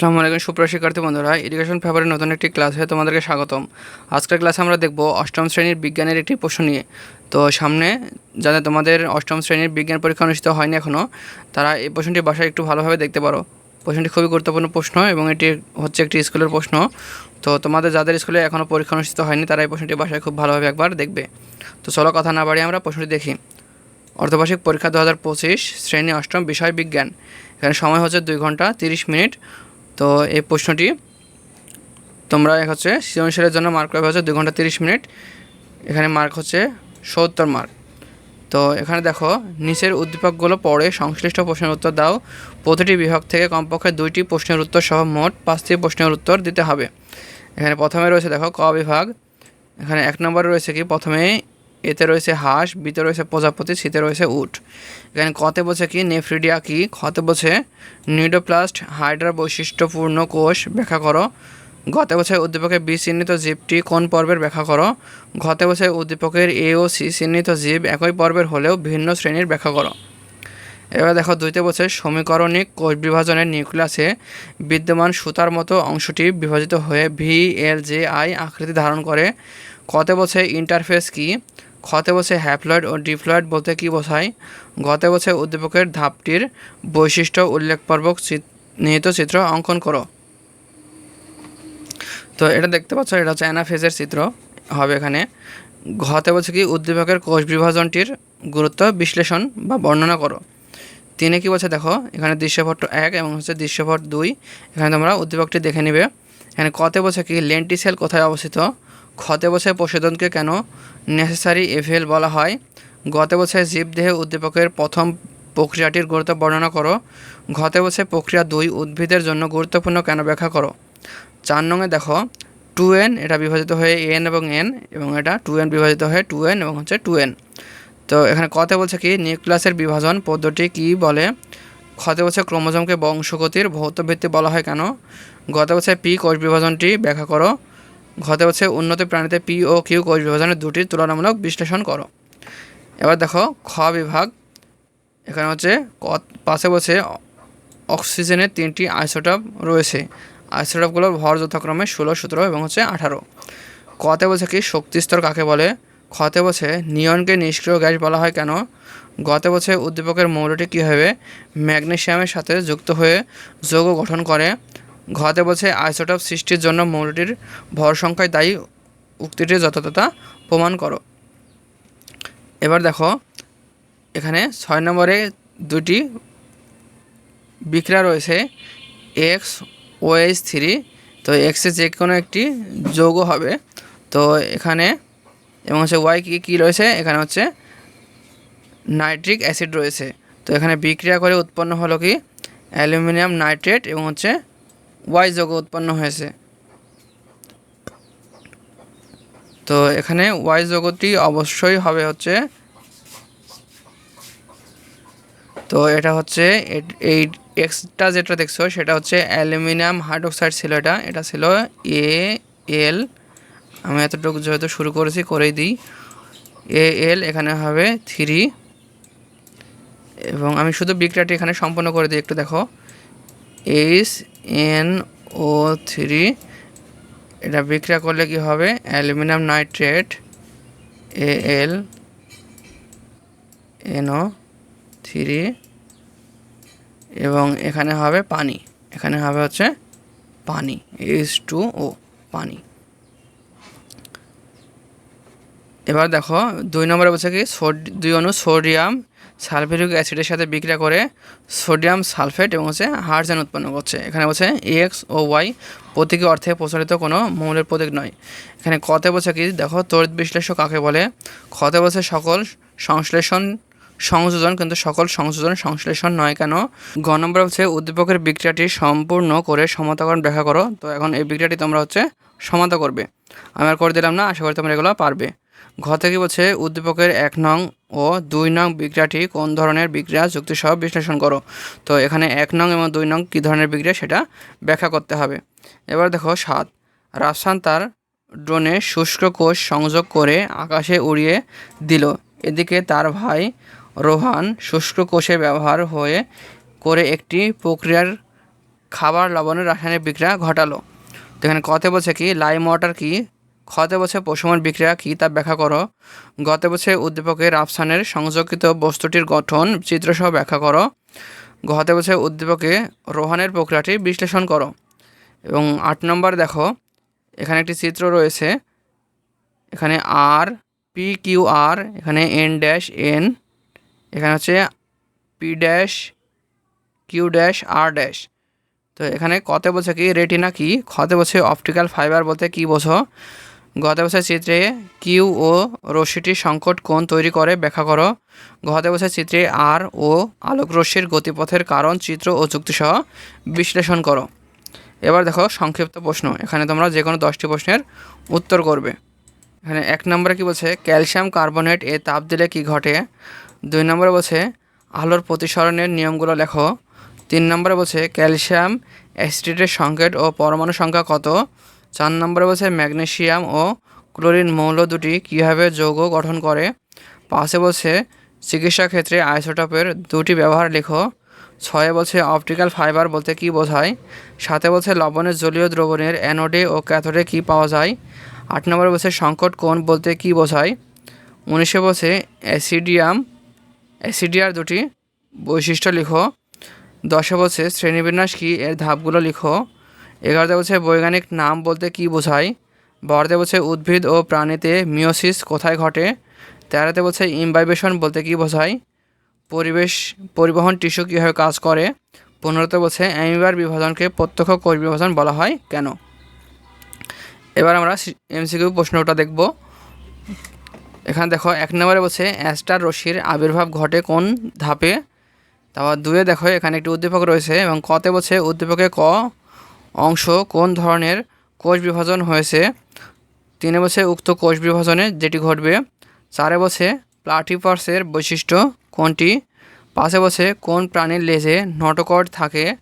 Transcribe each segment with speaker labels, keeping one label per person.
Speaker 1: আসসালামু আলাইকুম, সুপ্রিয় শিক্ষার্থী বন্ধুরা। এডুকেশন পেপারের নতুন একটি ক্লাসে তোমাদেরকে স্বাগতম। আজকের ক্লাসে আমরা দেখব অষ্টম শ্রেণির বিজ্ঞানের একটি প্রশ্ন নিয়ে। তো সামনে যাদের তোমাদের অষ্টম শ্রেণির বিজ্ঞান পরীক্ষা অনুষ্ঠিত হয়নি এখনও তারা এই প্রশ্নটি বাসায় একটু ভালোভাবে দেখতে পারো। প্রশ্নটি খুবই গুরুত্বপূর্ণ প্রশ্ন এবং এটি হচ্ছে একটি স্কুলের প্রশ্ন। তো তোমাদের যাদের স্কুলে এখনও পরীক্ষা অনুষ্ঠিত হয়নি, তারা এই প্রশ্নটি বাসায় খুব ভালোভাবে একবার দেখবে। তো চলো কথা না বাড়িয়ে আমরা প্রশ্নটি দেখি। অর্ধবার্ষিক পরীক্ষা দু হাজার পঁচিশ, শ্রেণি অষ্টম, বিষয় বিজ্ঞান। এখানে সময় হচ্ছে দুই ঘণ্টা তিরিশ মিনিট। তো এই প্রশ্নটি তোমরা এক হচ্ছে সৃজনশীলের জন্য মার্ক পাবে হচ্ছে দুই ঘণ্টা তিরিশ মিনিট। এখানে মার্ক হচ্ছে সত্তর মার্ক তো এখানে দেখো, নিচের উদ্দীপকগুলো পড়ে সংশ্লিষ্ট প্রশ্নের উত্তর দাও। প্রতিটি বিভাগ থেকে কমপক্ষে দুইটি প্রশ্নের উত্তর সহ মোট পাঁচটি প্রশ্নের উত্তর দিতে হবে। এখানে প্রথমে রয়েছে দেখো ক বিভাগ। এখানে এক নম্বরে রয়েছে কি? প্রথমে এতে রয়েছে হাঁস, বিতে রয়েছে প্রজাপতি, শীতে রয়েছে উট। এখানে কতে বলছে কি? নেফ্রিডিয়া কি? খতে বলছে নিউডোপ্লাস্ট হাইড্রা বৈশিষ্ট্যপূর্ণ কোষ, ব্যাখ্যা করো। গতে বছর উদ্দীপকের বি চিহ্নিত জীবটি কোন পর্বের ব্যাখ্যা করো? ঘতে বছর উদ্দীপকের এ ও সি চিহ্নিত জীব একই পর্বের হলেও ভিন্ন শ্রেণির ব্যাখ্যা করো। এবার দেখো দুইতে বছর সমীকরণিক কোষ বিভাজনের নিউক্লিয়াসে বিদ্যমান সুতার মতো অংশটি বিভাজিত হয়ে ভি, এল, জে, আই আকৃতি ধারণ করে। কতে বছর ইন্টারফেস কি? খতে বসে হ্যাপ্লয়েড ও ডিপ্লয়েড বলতে কী বোঝায়? গতে বছর উদ্দীপকের ধাপটির বৈশিষ্ট্য উল্লেখপূর্বক নিহিত চিত্র অঙ্কন করো। তো এটা দেখতে পাচ্ছ, এটা হচ্ছে অ্যানাফেজের চিত্র হবে এখানে। ঘতে বলছে কি উদ্দীপকের কোষ বিভাজনটির গুরুত্ব বিশ্লেষণ বা বর্ণনা করো। তিনে কি বলছে দেখো, এখানে দৃশ্যপট এক এবং হচ্ছে দৃশ্যপট দুই। এখানে তোমরা উদ্দীপকটি দেখে নিবে। এখানে কতে বলছে কি লেন্টিসেল কোথায় অবস্থিত? ক্ষতে বছর পশুধনকে কেন নেসেসারি এভেল বলা হয়? গত বছর জীবদেহে উদ্দীপকের প্রথম প্রক্রিয়াটির গুরুত্ব বর্ণনা করো। ঘতে বছর প্রক্রিয়া দুই, উদ্ভিদের জন্য গুরুত্বপূর্ণ কেন ব্যাখ্যা করো? চার নঙে দেখো টু এন এটা বিভাজিত হয়ে এন এবং এন এবং এটা টু এন বিভাজিত হয়ে টু এন এবং হচ্ছে টু এন তো এখানে কতে বলছে কি, নিউক্লিয়াসের বিভাজন পদ্ধতি কি বলে? ক্ষতে বছর ক্রোমোজমকে বংশগতির ভৌত ভিত্তি বলা হয় কেন? গত বছর পি কোষ বিভাজনটি ব্যাখ্যা করো। ঘতে হচ্ছে উন্নত প্রাণীতে পি ও কিউ কোষ বিভাজনের দুটি তুলনামূলক বিশ্লেষণ করো। এবার দেখো খ বিভাগ, এখানে হচ্ছে পাশে বসে অক্সিজেনের তিনটি আইসোটপ রয়েছে। আইসোটপগুলোর ভর যথাক্রমে ষোলো, সতেরো এবং হচ্ছে আঠারো। কতে বসে কি শক্তিস্তর কাকে বলে? খতে বসে নিয়নকে নিষ্ক্রিয় গ্যাস বলা হয় কেন? গতে বছর উদ্দীপকের মৌলটি কী হবে? ম্যাগনেশিয়ামের সাথে যুক্ত হয়ে যৌগ গঠন করে। ঘতে বলছে আইসোটপ সৃষ্টির জন্য মৌলটির ভর সংখ্যায় দায়ী উক্তিটির যথাযথতা প্রমাণ করো। এবার দেখো, এখানে ছয় নম্বরে দুটি বিক্রিয়া রয়েছে, এক্স ও এইচ থ্রি। তো এক্সের যে কোনো একটি যৌগ হবে। তো এখানে এবং হচ্ছে ওয়াই কী কী রয়েছে? এখানে হচ্ছে নাইট্রিক অ্যাসিড রয়েছে। তো এখানে বিক্রিয়া করে উৎপন্ন হলো কি? অ্যালুমিনিয়াম নাইট্রেট এবং হচ্ছে ওয়াই যোগ উৎপন্ন হয়েছে। তো এখানে ওয়াই যোগটি অবশ্যই হবে হচ্ছে তো এটা হচ্ছে এই এক্সটা যেটা দেখছ সেটা হচ্ছে অ্যালুমিনিয়াম হাইড্রোক্সাইড ছিল এটা। এটা ছিল এ এল আমি এতটুকু যেহেতু শুরু করেছি করেই দিই। এ এল এখানে হবে থ্রি। এবং আমি শুধু বিক্রিয়াটি এখানে সম্পন্ন করে দিই, একটু দেখো। এইচ এন ও থ্রি এটা বিক্রিয়া করলে কি হবে? Aluminium nitrate A L N O three এবং এখানে হবে পানি। এখানে হবে হচ্ছে পানি। এইচ টু ও পানি। এবার দেখো, দুই নম্বরে বলছে কি দুই অনু সোডিয়াম সালফেরিক অ্যাসিডের সাথে বিক্রিয়া করে সোডিয়াম সালফেট এবং হচ্ছে হাইড্রোজেন উৎপন্ন করছে। এখানে বলছে এক্স ও ওয়াই প্রতীকী অর্থে প্রচলিত কোনো মৌলের প্রতীক নয়। এখানে কতে বলছে কি? দেখো, তড়িৎ বিশ্লেষক কাকে বলে? খতে বলছে সকল সংশ্লেষণ, সংযোজন, কিন্তু সকল সংযোজন, সংশ্লেষণ নয় কেন? গ নম্বর হচ্ছে উদ্দীপকের বিক্রিয়াটি সম্পূর্ণ করে সমতাকরণ ব্যাখ্যা করো। তো এখন এই বিক্রিয়াটি তোমরা হচ্ছে সমাতা করবে। আমি আর করে দিলাম না, আশা করি তোমরা এগুলো পারবে। ঘ থেকে বলছে, উদ্দীপকের এক নং ও দুই নং বিক্রিয়াটি কোন ধরনের বিক্রিয়া যুক্তিসহ বিশ্লেষণ করো। তো এখানে এক নং এবং দুই নং কী ধরনের বিক্রিয়া, সেটা ব্যাখ্যা করতে হবে। এবার দেখো সাত। রাফসান তার ড্রোনে শুষ্ক কোষ সংযোগ করে আকাশে উড়িয়ে দিল। এদিকে তার ভাই রোহান শুষ্ক কোষে ব্যবহার হয়ে করে একটি প্রক্রিয়ার খাবার লবণের রাসায়নিক বিক্রিয়া ঘটালো। তো এখানে কতে বলছে কি, লাইম ওয়াটার কি খতে বলছে পশুমন বিক্রিয়া কি তা ব্যাখ্যা করো। গতে বলছে উদ্দীপকের রাফসানের সংযোগিত বস্তুটির গঠন চিত্রসহ ব্যাখ্যা করো। ঘতে বলছে উদ্দীপকে রোহানের প্রক্রিয়াটি বিশ্লেষণ করো। এবং আট নম্বর দেখো, এখানে একটি চিত্র রয়েছে। এখানে আর পি কিউ আর এখানে এন ড্যাশ এন এখানে হচ্ছে P dash Q dash R dash তো এখানে কতে বলছে কি, রেটিনা কি খতে বলছে অপটিক্যাল ফাইবার বলতে কি বোঝো? গতে বছর চিত্রে কিউ ও রশ্মিটির সংকট কোণ তৈরি করে, ব্যাখ্যা করো। গতে বছর চিত্রে আর ও আলোক রশ্মির গতিপথের কারণ, চিত্র ও যুক্তিসহ বিশ্লেষণ করো। এবার দেখো সংক্ষিপ্ত প্রশ্ন। এখানে তোমরা যে কোনো দশটি প্রশ্নের উত্তর করবে। এখানে এক নম্বরে কি বলছে, ক্যালসিয়াম কার্বনেট এ তাপ দিলে কি ঘটে? দুই নম্বরে বলছে, আলোর প্রতিসরণের নিয়মগুলো লেখো। তিন নম্বরে বলছে, ক্যালসিয়াম অ্যাসিডেটের সংকেট ও পরমাণু সংখ্যা কত? চার নম্বরে বলছে ম্যাগনেশিয়াম ও ক্লোরিন মৌল দুটি কীভাবে যৌগ গঠন করে? পাশে বলছে চিকিৎসা ক্ষেত্রে আইসোটপের দুটি ব্যবহার লেখো। ছয়ে বলছে অপটিক্যাল ফাইবার বলতে কি বোঝায়? সাথে বলছে লবণের জলীয় দ্রবণের অ্যানোডে ও ক্যাথোডে কি পাওয়া যায়? আট নম্বরে বলছে সংকট কোণ বলতে কি বোঝায়? উনিশে বলছে অ্যাসিডিয়াম, অ্যাসিডিয়ার দুটি বৈশিষ্ট্য লিখো। দশে বলছে শ্রেণীবিন্যাস কি এর ধাপগুলো লিখো? এগারোতে বলছে, বৈজ্ঞানিক নাম বলতে কি বোঝায়? বারোতে বলছে, উদ্ভিদ ও প্রাণীতে মিওসিস কোথায় ঘটে? তেরোতে বলছে ইমবাইবেশন বলতে কি বোঝায়? পরিবেশ, পরিবহন, টিস্যু কীভাবে কাজ করে? পনেরোতে বলছে, অ্যামিবার বিভাজনকে প্রত্যক্ষ কোষ বিভাজন বলা হয়? কেন? এবার আমরা এমসিকিউ প্রশ্নটা দেখব। এখানে দেখো, এক নম্বরে বলছে, অ্যাস্টার রশ্মির আবির্ভাব ঘটে কোন ধাপে? তারপর দুয়ে দেখো, এখানে একটি উদ্দীপক রয়েছে এবং কতে বলছে, উদ্দীপকে ক অংশ কোন ধরনের কোষ বিভাজন হয়েছে? তিনে বছরে উক্ত কোষ বিভাজনে যেটি ঘটবে, চারে বছরে প্লাটিপার্সের বৈশিষ্ট্য কোনটি? পাঁচে বছরে কোন প্রাণীর লেজে নটকট থাকে?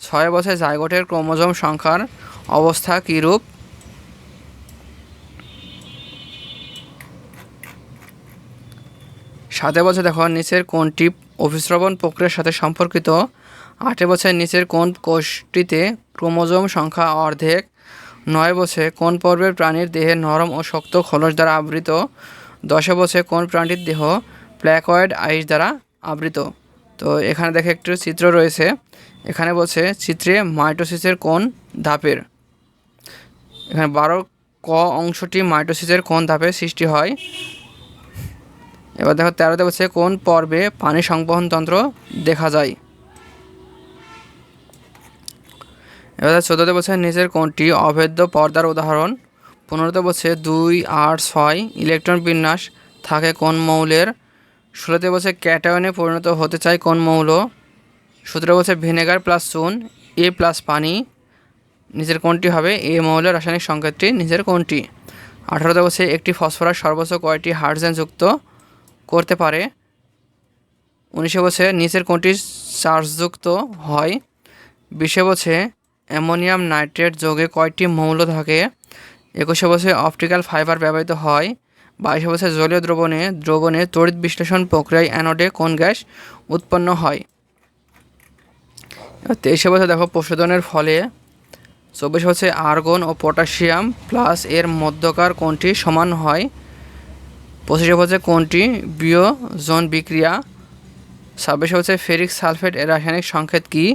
Speaker 1: ছয় বছর জায়গোটের ক্রোমোজোম সংখ্যার অবস্থা কীরূপ? সাতে বছর দেখো নিচের কোনটি অভিস্রবণ প্রক্রিয়ার সাথে সম্পর্কিত? আটে বছরের নিচের কোন কোষটিতে ক্রোমোজোম সংখ্যা অর্ধেক, নয় বছরে কোন পর্বের প্রাণীর দেহে নরম ও শক্ত খোলস দ্বারা আবৃত, দশে বছরে কোন প্রাণীর দেহ প্ল্যাকয়েড আইস দ্বারা আবৃত? তো এখানে দেখে একটু চিত্র রয়েছে। এখানে বলছে চিত্রে মাইটোসিসের কোন ধাপের? এখানে বারো ক অংশটি মাইটোসিসের কোন ধাপে সৃষ্টি হয়? এবার দেখো তেরোতে বলছে কোন পর্বে পানি সংবহন তন্ত্র দেখা যায়? এবার চোদ্দোতে বলছে নিচের কোনটি অভেদ্য পর্দার উদাহরণ? পনেরোতে বলছে দুই, আট, ছয়, ইলেকট্রন বিন্যাস থাকে কোন মৌলের? ষোলোতে বলছে ক্যাটায়নে পরিণত হতে চায় কোন মৌল? সতেরো বলছে ভিনেগার প্লাস চুন, এ প্লাস পানি। নিজের কোনটি হবে? এ মৌলের রাসায়নিক সংকেতটি নিজের কোনটি? আঠারোতে বলছে একটি ফসফরাস সর্বোচ্চ কয়টি হাইড্রোজেন যুক্ত করতে পারে? উনিশে বছরে নিচের কোনটি চার্জযুক্ত হয়? বিশে বছরে অ্যামোনিয়াম নাইট্রেট যোগে কয়টি মৌল থাকে? একুশে বছরে অপটিক্যাল ফাইবার ব্যবহৃত হয়। বাইশে বছরে জলীয় দ্রবণে দ্রবণে তড়িৎ বিশ্লেষণ প্রক্রিয়ায় অ্যানোডে কোন গ্যাস উৎপন্ন হয়? তেইশে বছর দেখো প্রশোধনের ফলে চব্বিশ বছরে আর্গন ও পটাশিয়াম প্লাস এর মধ্যকার কোনটি সমান হয়? পঁচিশে বছর কোনটি বিয়োজন বিক্রিয়া? ছাব্বিশে বছরে ফেরিক সালফেট এর রাসায়নিক সংকেত কী?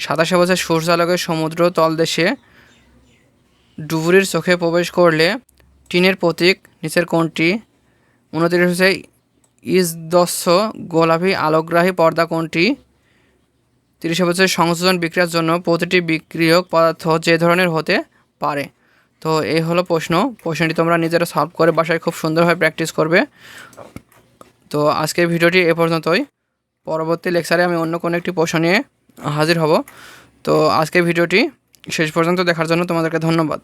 Speaker 1: সাতাশে বছর সূর্যালোকের সমুদ্র তলদেশে ডুবুরির চোখে প্রবেশ করলে টিনের প্রতীক নিচের কোনটি উনত্রিশ হচ্ছে ইসদস্য গোলাপি আলোকগ্রাহী পর্দা কোনটি তিরিশে বছর সংযোজন বিক্রিয়ার জন্য প্রতিটি বিক্রিয়ক পদার্থ যে ধরনের হতে পারে। তো এই হলো প্রশ্ন। প্রশ্নটি তোমরা নিজেরা সলভ করে বাসায় খুব সুন্দরভাবে প্র্যাকটিস করবে। তো আজকের ভিডিওটি এ পর্যন্তই। পরবর্তী লেকচারে আমি অন্য কোনো একটি প্রশ্ন নিয়ে হাজির হব। তো আজকের ভিডিওটি শেষ পর্যন্ত দেখার জন্য তোমাদেরকে ধন্যবাদ।